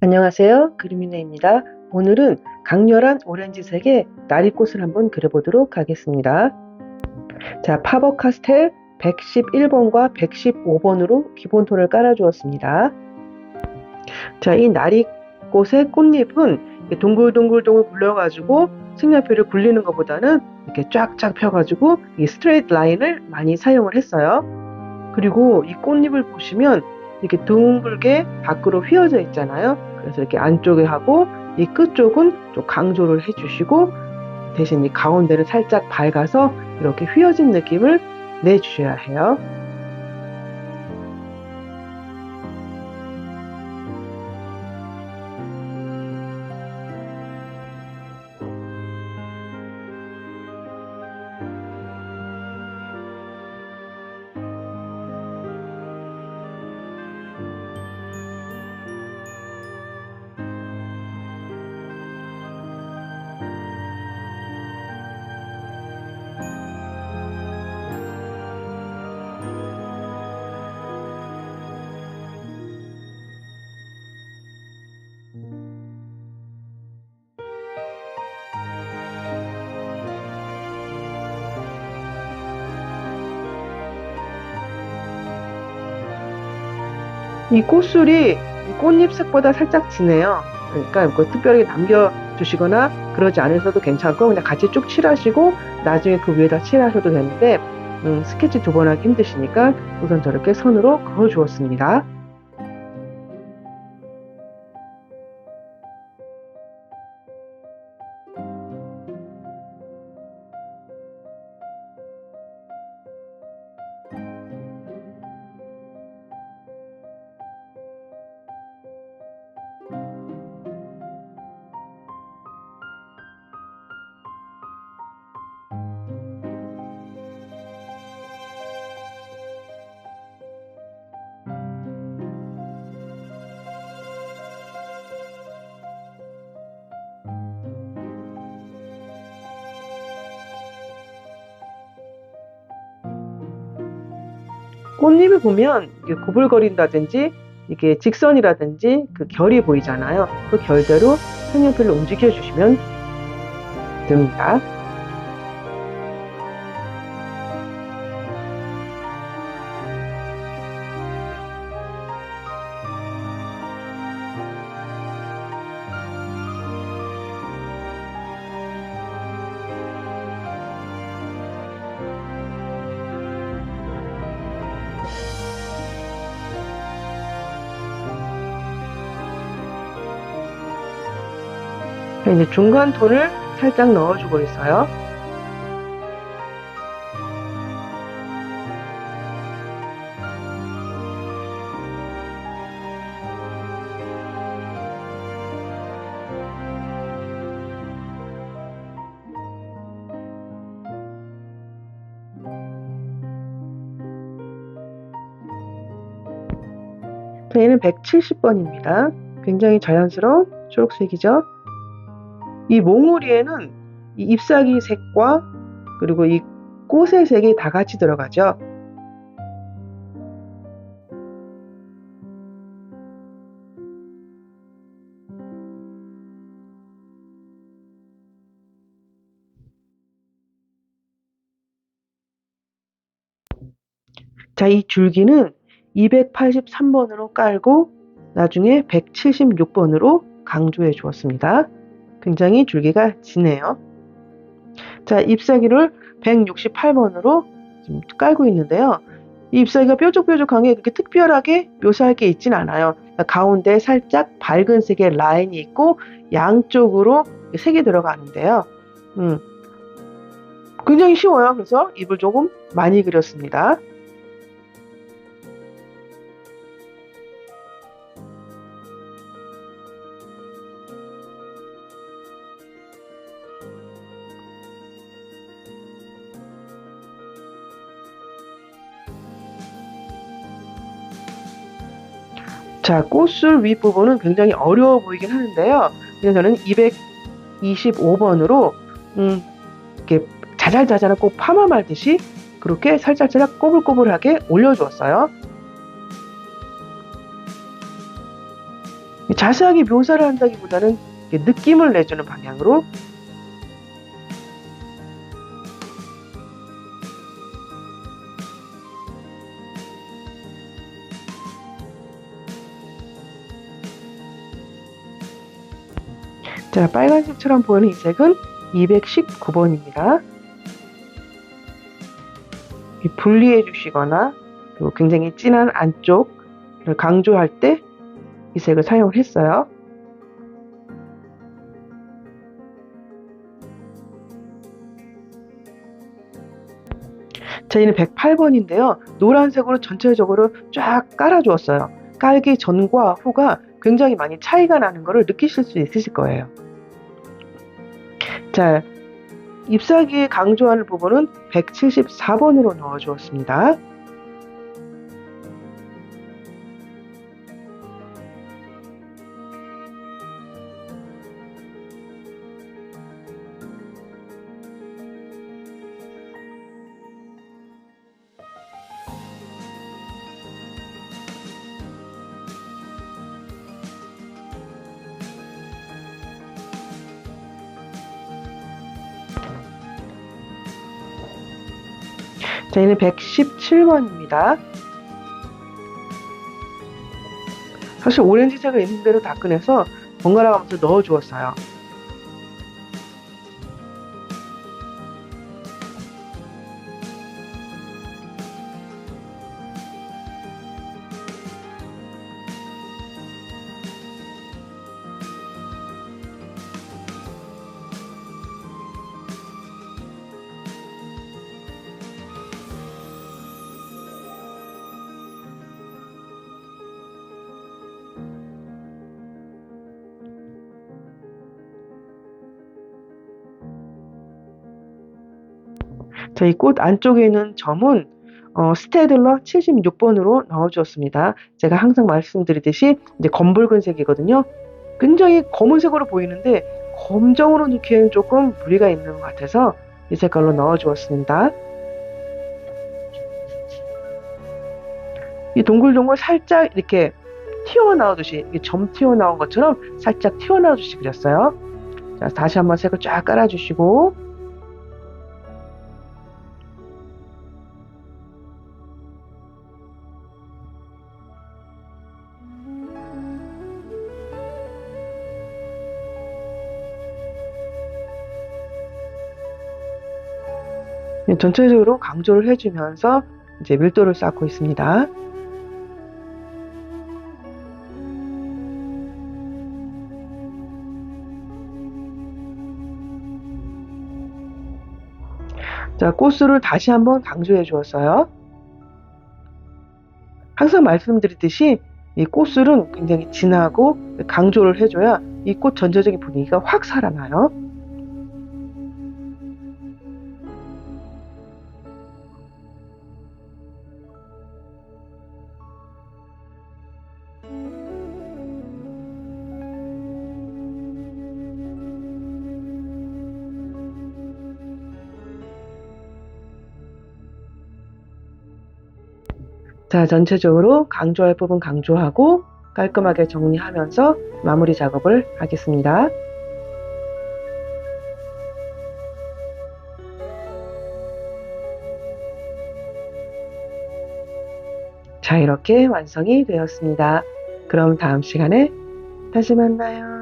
안녕하세요. 그림이네입니다. 오늘은 강렬한 오렌지색의 나리꽃을 한번 그려보도록 하겠습니다. 자, 파버 카스텔 111번과 115번으로 기본 톤을 깔아주었습니다. 자, 이 나리꽃의 꽃잎은 동글동글동글 굴려가지고 색연필을 굴리는 것보다는 이렇게 쫙쫙 펴가지고 이 스트레이트 라인을 많이 사용을 했어요. 그리고 이 꽃잎을 보시면 이렇게 둥글게 밖으로 휘어져 있잖아요. 그래서 이렇게 안쪽에 하고 이 끝쪽은 좀 강조를 해주시고 대신 이 가운데를 살짝 밝아서 이렇게 휘어진 느낌을 내주셔야 해요. 이 꽃술이 이 꽃잎 색보다 살짝 진해요. 그러니까 뭐 특별하게 남겨주시거나 그러지 않으셔도 괜찮고 그냥 같이 쭉 칠하시고 나중에 그 위에다 칠하셔도 되는데 음, 스케치 두 번 하기 힘드시니까 우선 저렇게 선으로 그어 주었습니다. 꽃잎을 보면 구불거린다든지 이게 직선이라든지 그 결이 보이잖아요. 그 결대로 색연필로 움직여 주시면 됩니다. 이제 중간 톤을 살짝 넣어주고 있어요. 자, 얘는 170번입니다. 굉장히 자연스러운 초록색이죠. 이 몽우리에는 이 잎사귀 색과 그리고 이 꽃의 색이 다 같이 들어가죠. 자, 이 줄기는 283번으로 깔고 나중에 176번으로 강조해 주었습니다. 굉장히 줄기가 진해요. 자, 잎사귀를 168번으로 지금 깔고 있는데요. 이 잎사귀가 뾰족뾰족한 게 그렇게 특별하게 묘사할 게 있진 않아요. 가운데 살짝 밝은 색의 라인이 있고 양쪽으로 색이 들어가는데요. 음, 굉장히 쉬워요. 그래서 잎을 조금 많이 그렸습니다. 자, 꽃술 윗부분은 굉장히 어려워 보이긴 하는데요. 그래서 저는 225번으로, 음, 이렇게 자잘자잘한 꼭 파마 말듯이 그렇게 살짝살짝 꼬불꼬불하게 올려주었어요. 자세하게 묘사를 한다기보다는 느낌을 내주는 방향으로 자, 빨간색처럼 보이는 이 색은 219번입니다. 분리해 주시거나 또 굉장히 진한 안쪽을 강조할 때 이 색을 사용을 했어요. 저희는 108번인데요. 노란색으로 전체적으로 쫙 깔아주었어요. 깔기 전과 후가 굉장히 많이 차이가 나는 것을 느끼실 수 있으실 거예요. 자, 잎사귀에 강조하는 부분은 174번으로 넣어 주었습니다. 저희는 117번입니다. 사실 오렌지색을 있는 대로 다 꺼내서 번갈아 가면서 넣어 주었어요. 저희 꽃 안쪽에 있는 점은 어, 스테들러 76번으로 넣어주었습니다. 제가 항상 말씀드리듯이 이제 검붉은색이거든요. 굉장히 검은색으로 보이는데 검정으로 넣기에는 조금 무리가 있는 것 같아서 이 색깔로 넣어주었습니다. 이 동글동글 살짝 이렇게 튀어나오듯이 점 튀어나온 것처럼 살짝 튀어나오듯이 그렸어요. 자, 다시 한번 색을 쫙 깔아주시고 전체적으로 강조를 해주면서 이제 밀도를 쌓고 있습니다. 자, 꽃수를 다시 한번 강조해 주었어요. 항상 말씀드리듯이 이 꽃술은 굉장히 진하고 강조를 해줘야 이 꽃 전체적인 분위기가 확 살아나요. 자, 전체적으로 강조할 부분 강조하고 깔끔하게 정리하면서 마무리 작업을 하겠습니다. 자, 이렇게 완성이 되었습니다. 그럼 다음 시간에 다시 만나요.